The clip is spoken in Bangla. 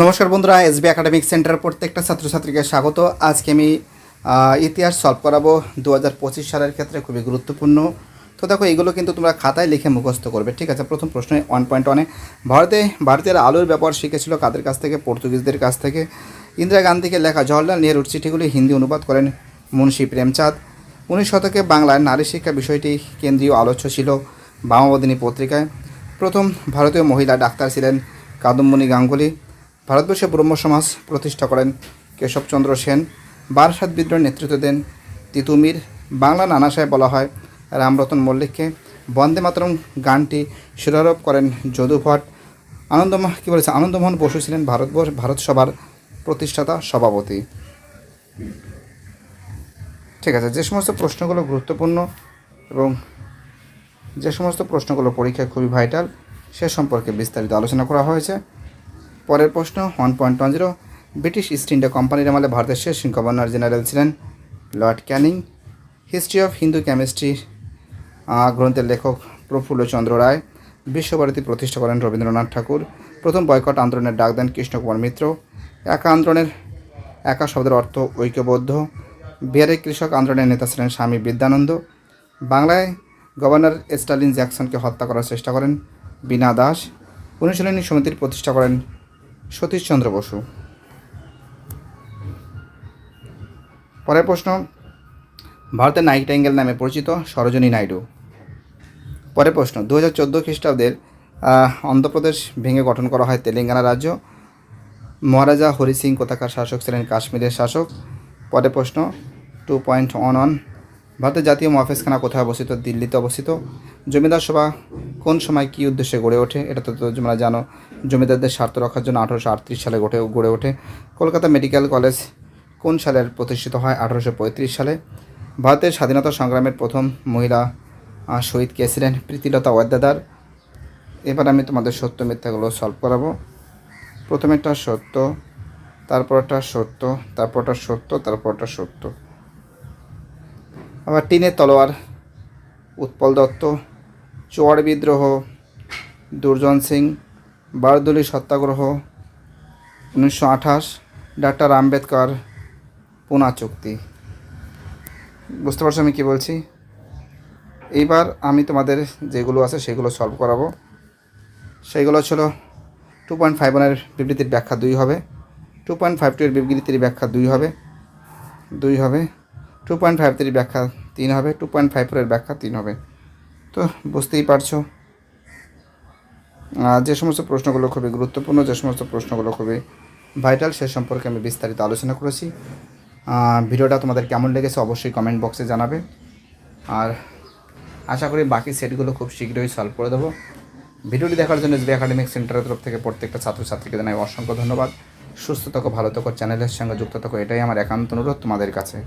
নমস্কার বন্ধুরা, এসবি একাডেমিক সেন্টার প্রত্যেকটা ছাত্রছাত্রীকে স্বাগত। আজকে আমি ইতিহাস সলভ করাবো দু হাজার পঁচিশ সালের ক্ষেত্রে, খুবই গুরুত্বপূর্ণ। তো দেখো, এগুলো কিন্তু তোমরা খাতায় লিখে মুখস্থ করবে, ঠিক আছে? প্রথম প্রশ্ন ওয়ান পয়েন্ট ওয়ানে ভারতে, ভারতের আলোর ব্যাপার শিখেছিল কাদের কাছ থেকে? পর্তুগিজদের কাছ থেকে। ইন্দিরা গান্ধীকে লেখা জওয়াহরলাল নেহরুর চিঠিগুলি হিন্দি অনুবাদ করেন মুন্সী প্রেমচাঁদ। উনিশ শতকে বাংলায় নারী শিক্ষা বিষয়টি কেন্দ্রীয় আলোচ্য ছিল বামাবদিনী পত্রিকায়। প্রথম ভারতীয় মহিলা ডাক্তার ছিলেন কাদম্বনী গাঙ্গুলি। ভারতবর্ষে ব্রহ্ম সমাজ প্রতিষ্ঠা করেন কেশবচন্দ্র সেন। বারাসাত বিদ্রোহের নেতৃত্ব দেন তিতুমির বাংলা নানা সাহেব বলা হয় রামরতন মল্লিককে। বন্দে মাতরম গানটি সুরারোপ করেন যদু ভট্ট। আনন্দম কী বলেছে? আনন্দমোহন বসু ছিলেন ভারতবর্ষ ভারত সভার প্রতিষ্ঠাতা, সভাপতি। ঠিক আছে, যে সমস্ত প্রশ্নগুলো গুরুত্বপূর্ণ এবং যে সমস্ত প্রশ্নগুলো পরীক্ষায় খুবই ভাইটাল সে সম্পর্কে বিস্তারিত আলোচনা করা হয়েছে। পরের প্রশ্ন one point one zero British East India কোম্পানির আমলে ভারতের শেষ গভর্নর জেনারেল ছিলেন Lord Canning. History of Hindu chemistry গ্রন্থের লেখক প্রফুল্লচন্দ্র রায়। বিশ্বভারতী প্রতিষ্ঠা করেন রবীন্দ্রনাথ ঠাকুর। প্রথম বয়কট আন্দোলনের ডাক দেন কৃষ্ণকুমার মিত্র। একা আন্দোলনের, একা শব্দের অর্থ ঐক্যবদ্ধ। বিহারের কৃষক আন্দোলনের নেতা ছিলেন স্বামী বিদ্যানন্দ। বাংলায় গভর্নর স্টালিন জ্যাকসনকে হত্যা করার চেষ্টা করেন বীণা দাস। অনুশীলনী সমিতির প্রতিষ্ঠা করেন সতীশচন্দ্র বসু। পরের প্রশ্ন, ভারতের নাইটাইঙ্গেল নামে পরিচিত সরোজনী নাইডু। পরের প্রশ্ন দু হাজার চোদ্দ খ্রিস্টাব্দের অন্ধ্রপ্রদেশ ভেঙে গঠন করা হয় তেলেঙ্গানা রাজ্য। মহারাজা হরি সিং কোথাকার শাসক ছিলেন? কাশ্মীরের শাসক। পরের প্রশ্ন টু পয়েন্ট ওয়ান ওয়ান ভারতের জাতীয় মহাফেজখানা কোথায় অবস্থিত? দিল্লিতে অবস্থিত। জমিদার সভা কোন সময় কী উদ্দেশ্যে গড়ে ওঠে? এটা তো তোমরা জানো। জমিদারদের স্বার্থ রক্ষার জন্য আঠারোশো আটত্রিশ সালে গড়ে গড়ে ওঠে। কলকাতা মেডিকেল কলেজ কোন সালের প্রতিষ্ঠিত হয়? আঠারোশো পঁয়ত্রিশ সালে। ভারতের স্বাধীনতা সংগ্রামের প্রথম মহিলা শহীদ কে ছিলেন? প্রীতিলতা ওয়াদ্দাদার এবার আমি তোমাদের সত্য মিথ্যাগুলো সলভ করাবো। প্রথমেরটা সত্য তারপরটা সত্য তারপরটা সত্য তারপরটা সত্য। আবার টিনের তলোয়ার, উৎপল দত্ত, চোয়ার বিদ্রোহ, দুর্জন সিং, বারদুলি সত্যাগ্রহ, উনিশশো আঠাশ, ডাক্তার আম্বেদকর, পুনা চুক্তি। বুঝতে পারছ আমি কী বলছি? এইবার আমি তোমাদের যেগুলো আছে সেগুলো সলভ করাবো। সেইগুলো ছিল টু পয়েন্ট ফাইভ ওয়ানের বিবৃতির ব্যাখ্যা দুই হবে। টু পয়েন্ট ফাইভ টু এর বিবৃতির ব্যাখ্যা দুই হবে। দুই হবে টু পয়েন্ট ফাইভ থ্রির ব্যাখ্যা তিন হবে টু পয়েন্ট ফাইভ ফোরের ব্যাখ্যা তিন হবে। তো বুঝতেই পারছ। যে সমস্ত প্রশ্নগুলো খুবই গুরুত্বপূর্ণ, যে সমস্ত প্রশ্নগুলো খুবই ভাইটাল সে সম্পর্কে আমি বিস্তারিত আলোচনা করেছি। ভিডিওটা তোমাদের কেমন লেগেছে অবশ্যই কমেন্ট বক্সে জানাবে। আর আশা করি বাকি সেটগুলো খুব শীঘ্রই সলভ করে দেবো। ভিডিওটি দেখার জন্য এসবি একাডেমিক সেন্টারের তরফ থেকে প্রত্যেকটা ছাত্রছাত্রীকে জানাই অসংখ্য ধন্যবাদ। সুস্থ থাকো, ভালো থাকো চ্যানেলের সঙ্গে যুক্ত থাকো, এটাই আমার একান্ত অনুরোধ তোমাদের কাছে।